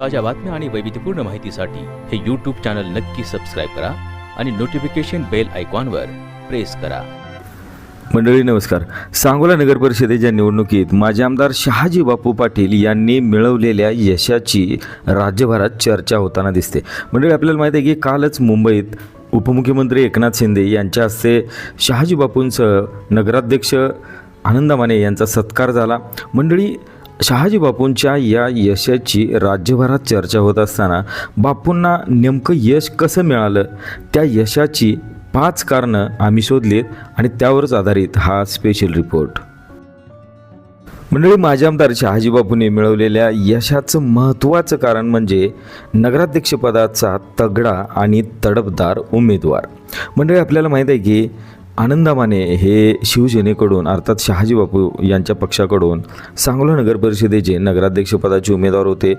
ताज्या बातम्या आणि वैविध्यपूर्ण माहितीसाठी हे यूट्यूब चॅनल नक्की सबस्क्राईब करा आणि नोटिफिकेशन बेल आयकॉनवर प्रेस करा. मंडळी नमस्कार. सांगोला नगर परिषदेच्या निवडणुकीत माजी आमदार शहाजी बापू पाटील यांनी मिळवलेल्या यशाची राज्यभरात चर्चा होताना दिसते. मंडळी आपल्याला माहिती आहे की कालच मुंबईत उपमुख्यमंत्री एकनाथ शिंदे यांच्या हस्ते शहाजी बापूंसह नगराध्यक्ष आनंद माने यांचा सत्कार झाला. मंडळी शहाजी बापूंच्या या यशाची राज्यभरात चर्चा होत असताना बापूंना नेमकं यश कसं मिळालं? त्या यशाची पाच कारणं आम्ही शोधलीत आणि त्यावरच आधारित हा स्पेशल रिपोर्ट मंडळी माजी आमदार शहाजी बापूंनी मिळवलेल्या यशाचं महत्त्वाचं कारण म्हणजे नगराध्यक्षपदाचा तगडा आणि तडपदार उमेदवार. मंडळी आपल्याला माहीत आहे की आनंदा माने हे शिवसेनेकडून अर्थात शहाजी बापू यांच्या पक्षाकडून सांगोला नगर परिषदेचे नगराध्यक्षपदाचे उमेदवार होते.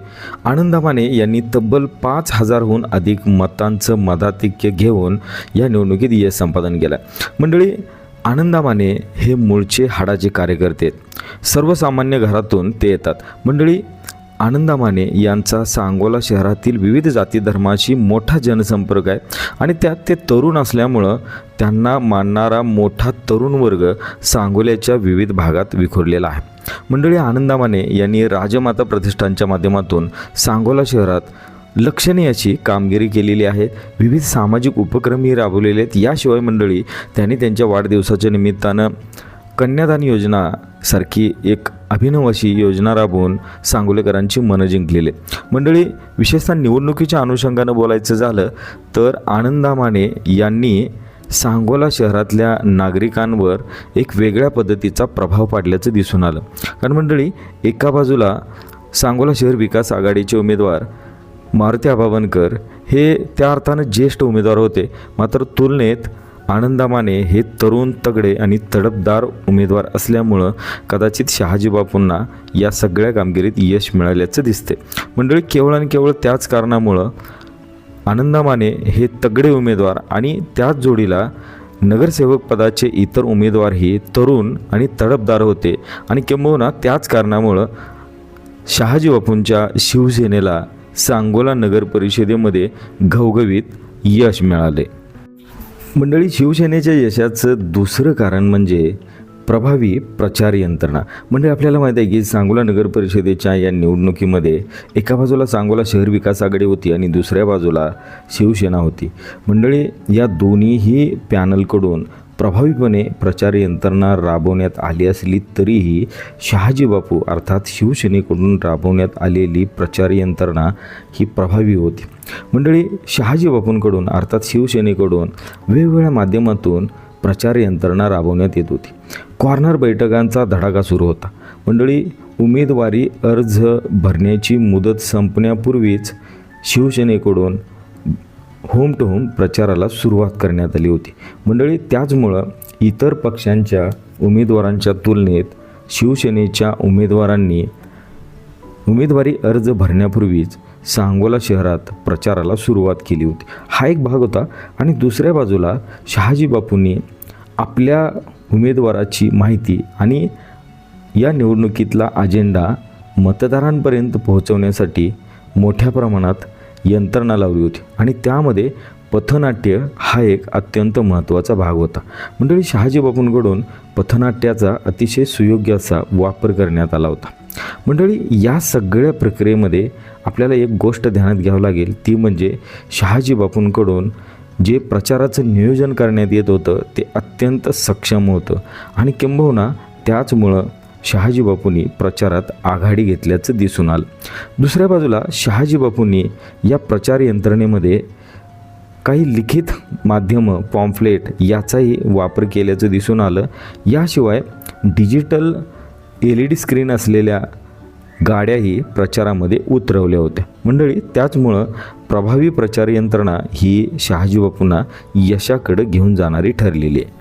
आनंदा माने यांनी तब्बल पाच हजारहून अधिक मतांचं मताधिक्य घेऊन या निवडणुकीत यश संपादन केलं. मंडळी आनंदा माने हे मूळचे हाडाचे कार्यकर्ते आहेत. सर्वसामान्य घरातून ते येतात. मंडळी आनंदा माने यांचा सांगोला शहरातील विविध जाती धर्माशी मोठा जनसंपर्क आहे आणि त्यात ते तरुण असल्यामुळं त्यांना मानणारा मोठा तरुण वर्ग सांगोल्याच्या विविध भागात विखुरलेला आहे. मंडळी आनंदा माने यांनी राजमाता प्रतिष्ठानच्या माध्यमातून सांगोला शहरात लक्षणीय अशी कामगिरी केलेली आहे. विविध सामाजिक उपक्रमही राबवलेले आहेत. याशिवाय मंडळी त्यांनी त्यांच्या वाढदिवसाच्या निमित्तानं कन्यादान योजना सारखी एक अभिनव अशी योजना राबवून सांगोलेकरांची मनं जिंकलेले. मंडळी विशेषतः निवडणुकीच्या अनुषंगानं बोलायचं झालं तर आनंदा माने यांनी सांगोला शहरातल्या नागरिकांवर एक वेगळ्या पद्धतीचा प्रभाव पाडल्याचं दिसून आलं. कारण मंडळी एका बाजूला सांगोला शहर विकास आघाडीचे उमेदवार मारुती आबावनकर हे त्या अर्थानं ज्येष्ठ उमेदवार होते. मात्र तुलनेत आनंदा माने हे तरुण तगडे आणि तडपदार उमेदवार असल्यामुळं कदाचित शहाजी बापूंना या सगळ्या कामगिरीत यश मिळाल्याचं दिसते मंडळी केवळ आणि केवळ त्याच कारणामुळं आनंदा माने हे तगडे उमेदवार आणि त्याच जोडीला नगरसेवक पदाचे इतर उमेदवारही तरुण आणि तडपदार होते. आणि किंबहुना त्याच कारणामुळं शहाजी बापूंच्या शिवसेनेला सांगोला नगर परिषदेमध्ये घवघवीत यश मिळाले मंडळी शिवसेनेच्या यशाचं दुसरं कारण म्हणजे प्रभावी प्रचार यंत्रणा. म्हणजे आपल्याला माहीत आहे की सांगोला नगर परिषदेच्या या निवडणुकीमध्ये एका बाजूला सांगोला शहर विकास आघाडी होती आणि दुसऱ्या बाजूला शिवसेना होती. मंडळी या दोन्हीही पॅनलकडून प्रभावीपणे प्रचार यंत्रणा राबवण्यात आली असली तरीही शहाजी बापू अर्थात शिवसेनेकडून राबवण्यात आलेली प्रचार यंत्रणा ही प्रभावी होती. मंडळी शहाजी बापूंकडून अर्थात शिवसेनेकडून वेगवेगळ्या माध्यमातून प्रचार यंत्रणा राबवण्यात येत होती. कॉर्नर बैठकांचा धडाका सुरू होता. मंडळी उमेदवारी अर्ज भरण्याची मुदत संपण्यापूर्वीच शिवसेनेकडून होम टू होम प्रचाराला सुरुवात करण्यात आली होती. मंडळी त्याचमुळं इतर पक्षांच्या उमेदवारांच्या तुलनेत शिवसेनेच्या उमेदवारांनी उमेदवारी अर्ज भरण्यापूर्वीच सांगोला शहरात प्रचाराला सुरुवात केली होती. हा एक भाग होता आणि दुसऱ्या बाजूला शहाजी बापूंनी आपल्या उमेदवाराची माहिती आणि या निवडणुकीतला अजेंडा मतदारांपर्यंत पोहोचवण्यासाठी मोठ्या प्रमाणात यंत्रणा लावली होती. आणि त्यामध्ये पथनाट्य हा एक अत्यंत महत्त्वाचा भाग होता. मंडळी शहाजी बापूंकडून पथनाट्याचा अतिशय सुयोग्य असा वापर करण्यात आला होता. मंडळी या सगळ्या प्रक्रियेमध्ये आपल्याला एक गोष्ट ध्यानात घ्यावं लागेल. ती म्हणजे शहाजी बापूंकडून जे प्रचाराचं नियोजन करण्यात येत होतं ते अत्यंत सक्षम होतं. आणि किंबहुना त्याचमुळं शहाजी बापूंनी प्रचारात आघाडी घेतल्याचं दिसून आलं. दुसऱ्या बाजूला शहाजी बापूंनी या प्रचार यंत्रणेमध्ये काही लिखित माध्यमं पॉम्फलेट याचाही वापर केल्याचं दिसून आलं. याशिवाय digital L E D screen असलेल्या गाड्याही प्रचारामध्ये उतरवल्या होत्या. मंडळी त्याचमुळं प्रभावी प्रचार यंत्रणा ही शहाजी बापूंना यशाकडं घेऊन जाणारी ठरलेली आहे.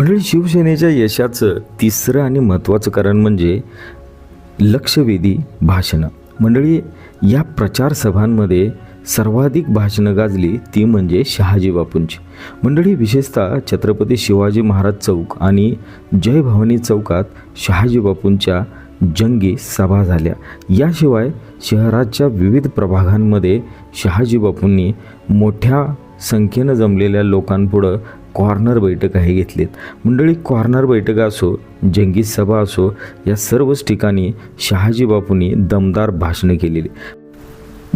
मंडळी शिवसेनेच्या यशाचं तिसरं आणि महत्त्वाचं कारण म्हणजे लक्षवेधी भाषणं. मंडळी या प्रचार सभांमध्ये सर्वाधिक भाषणं गाजली ती म्हणजे शहाजी बापूंची. मंडळी विशेषतः छत्रपती शिवाजी महाराज चौक आणि जय भवानी चौकात शहाजी बापूंच्या जंगी सभा झाल्या. याशिवाय शहराच्या विविध प्रभागांमध्ये शहाजी बापूंनी मोठ्या संख्येनं जमलेल्या लोकांपुढं कॉर्नर बैठकाही घेतलीत. मंडळी कॉर्नर बैठका असो जंगी सभा असो या सर्वच ठिकाणी शहाजी बापूंनी दमदार भाषणं केलेली.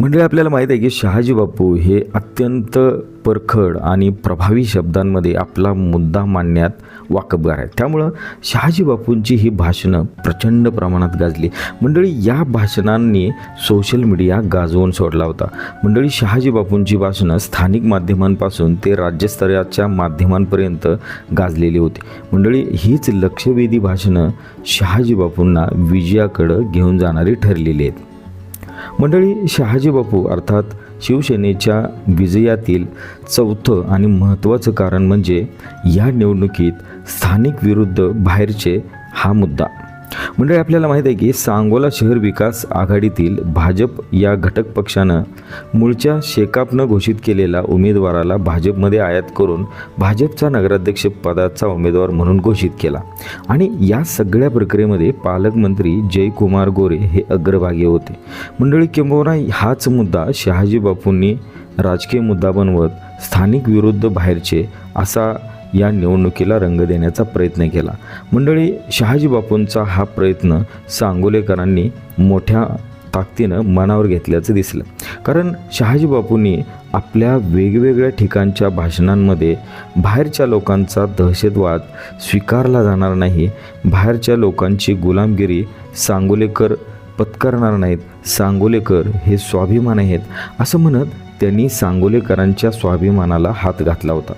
मंडळी आपल्याला माहीत आहे की शहाजी बापू हे अत्यंत परखड आणि प्रभावी शब्दांमध्ये आपला मुद्दा मांडण्यात वाकबगार आहेत. त्यामुळं शहाजी बापूंची ही भाषणं प्रचंड प्रमाणात गाजली. मंडळी या भाषणांनी सोशल मीडिया गाजवून सोडला होता. मंडळी शहाजी बापूंची भाषणं स्थानिक माध्यमांपासून ते राज्यस्तराच्या माध्यमांपर्यंत गाजलेली होती. मंडळी हीच लक्षवेधी भाषणं शहाजी बापूंना विजयाकडं घेऊन जाणारी ठरलेली आहेत. मंडळी शहाजी बापू अर्थात शिवसेनेच्या विजयातील चौथं आणि महत्त्वाचं कारण म्हणजे या निवडणुकीत स्थानिक विरुद्ध बाहेरचे हा मुद्दा. मंडळी आपल्याला माहीत आहे की सांगोला शहर विकास आघाडीतील भाजप या घटक पक्षानं मूळच्या शेकापनं घोषित केलेला उमेदवाराला भाजपमध्ये आयात करून भाजपचा नगराध्यक्ष पदाचा उमेदवार म्हणून घोषित केला. आणि या सगळ्या प्रक्रियेमध्ये पालकमंत्री जयकुमार गोरे हे अग्रभागी होते. मंडळी किंबहुना हाच मुद्दा शहाजी बापूंनी राजकीय मुद्दा बनवत स्थानिक विरुद्ध बाहेरचे असा या निवडणुकीला रंग देण्याचा प्रयत्न केला. मंडळी शहाजी बापूंचा हा प्रयत्न सांगोलेकरांनी मोठ्या ताकदीनं मनावर घेतल्याचं दिसलं. कारण शहाजी बापूंनी आपल्या वेगवेगळ्या ठिकाणच्या भाषणांमध्ये बाहेरच्या लोकांचा दहशतवाद स्वीकारला जाणार नाही बाहेरच्या लोकांची गुलामगिरी सांगोलेकर पत्करणार नाहीत सांगोलेकर हे स्वाभिमान आहेत असं म्हणत त्यांनी सांगोलेकरांच्या स्वाभिमानाला हात घातला होता.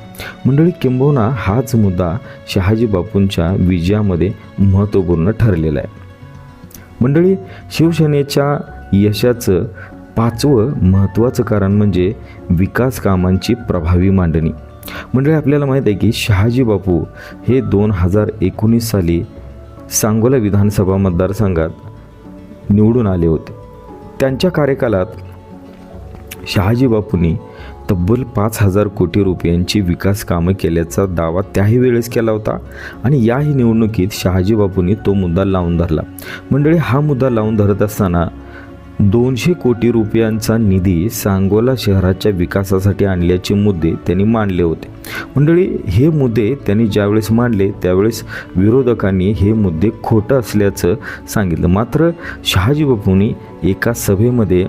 मंडळी किंबहुना हाच मुद्दा शहाजी बापूंच्या विजयामध्ये महत्त्वपूर्ण ठरलेला आहे. मंडळी शिवसेनेच्या यशाचं पाचवं महत्त्वाचं कारण म्हणजे विकास कामांची प्रभावी मांडणी. मंडळी आपल्याला माहीत आहे की शहाजी बापू हे दोन हजार एकोणीस साली सांगोला विधानसभा मतदारसंघात निवडून आले होते. त्यांच्या कार्यकालात शहाजी बापूंनी तब्बल पाच हजार कोटी रुपयांची विकास कामं केल्याचा दावा त्याही वेळेस केला होता आणि याही निवडणुकीत शहाजी बापूंनी तो मुद्दा लावून धरला. मंडळी हा मुद्दा लावून धरत असताना दोनशे कोटी रुपयांचा निधी सांगोला शहराच्या विकासासाठी आणल्याचे मुद्दे त्यांनी मांडले होते. मंडळी हे मुद्दे त्यांनी ज्यावेळेस मांडले त्यावेळेस विरोधकांनी हे मुद्दे खोटं असल्याचं सांगितलं. मात्र शहाजी बापूंनी एका सभेमध्ये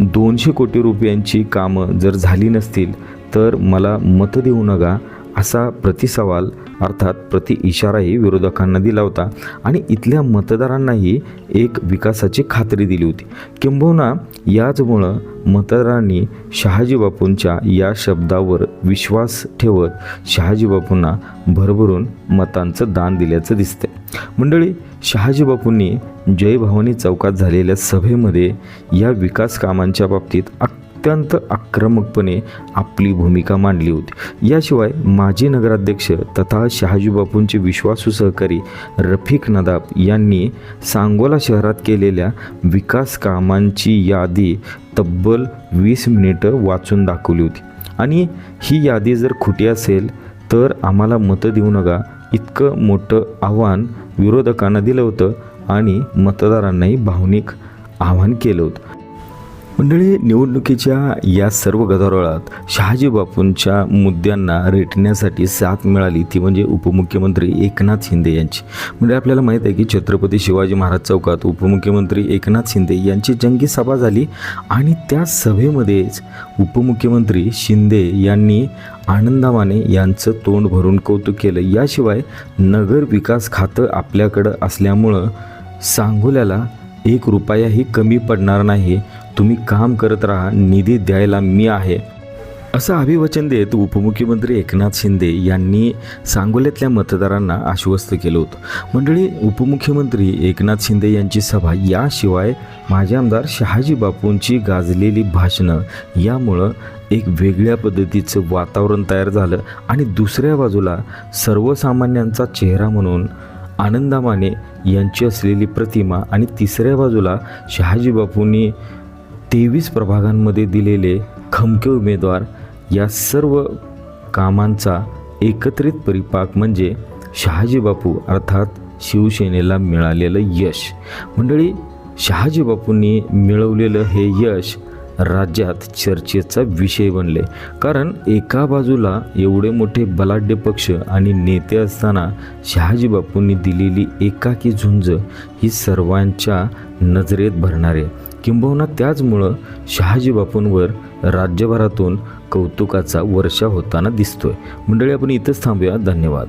दोनशे कोटी रुपयांची कामं जर झाली नसतील तर मला मतं देऊ नका. असा प्रतिसवाल अर्थात प्रति इशाराही विरोधकांना दिला होता. आणि इथल्या मतदारांनाही एक विकासाची खात्री दिली होती. किंबहुना याचमुळं मतदारांनी शहाजी बापूंच्या या शब्दावर विश्वास ठेवत शहाजी बापूंना भरभरून मतांचं दान दिल्याचं दिसते मंडळी शहाजी बापूंनी जयभवानी चौकात झालेल्या सभेमध्ये या विकास कामांच्या बाबतीत अत्यंत आक्रमकपणे आपली भूमिका मांडली होती. याशिवाय माजी नगराध्यक्ष तथा शहाजी बापूंचे विश्वासू सहकारी रफिक नदाब यांनी सांगोला शहरात केलेल्या विकास कामांची यादी तब्बल वीस मिनिटं वाचून दाखवली होती. आणि ही यादी जर खोटी असेल तर आम्हाला मतं देऊ नका. इतकं मोठं आव्हान विरोधकांना दिलं होतं आणि मतदारांनाही भावनिक आव्हान केलं होतं. मंडळी निवडणुकीच्या या सर्व गदारोळात शहाजी बापूंच्या मुद्द्यांना रेटण्यासाठी साथ मिळाली ती म्हणजे उपमुख्यमंत्री एकनाथ शिंदे यांची. म्हणजे आपल्याला माहीत आहे की छत्रपती शिवाजी महाराज चौकात उपमुख्यमंत्री एकनाथ शिंदे यांची जंगी सभा झाली आणि त्या सभेमध्येच उपमुख्यमंत्री शिंदे यांनी आनंदामाने यांचं तोंड भरून कौतुक केलं. याशिवाय नगर विकास खातं आपल्याकडं असल्यामुळं सांगोल्याला एक रुपयाही कमी पडणार नाही. तुम्ही काम करत राहा निधी द्यायला मी आहे. असं अभिवचन देत उपमुख्यमंत्री एकनाथ शिंदे यांनी सांगोल्यातल्या मतदारांना आश्वस्त केलं होतं. मंडळी उपमुख्यमंत्री एकनाथ शिंदे यांची सभा याशिवाय माझे आमदार शहाजी बापूंची गाजलेली भाषणं यामुळं एक वेगळ्या पद्धतीचं वातावरण तयार झालं आणि दुसऱ्या बाजूला सर्वसामान्यांचा चेहरा म्हणून आनंदामाने यांची असलेली प्रतिमा आणि तिसऱ्या बाजूला शहाजी बापूंनी तेवीस प्रभागांमध्ये दिलेले खमके उमेदवार या सर्व कामांचा एकत्रित परिपाक म्हणजे शहाजी बापू अर्थात शिवसेनेला मिळालेलं यश. मंडळी शहाजी बापूंनी मिळवलेलं हे यश राज्यात चर्चेचा विषय बनले. कारण एका बाजूला एवढे मोठे बलाढ्य पक्ष आणि नेते असताना शहाजी बापूंनी दिलेली एकाकी झुंज ही सर्वांच्या नजरेत भरणारे. किंबहुना त्याचमुळं शहाजी बापूंवर राज्यभरातून कौतुकाचा वर्षा होताना दिसतोय. मंडळी आपण इथंच थांबूया. धन्यवाद.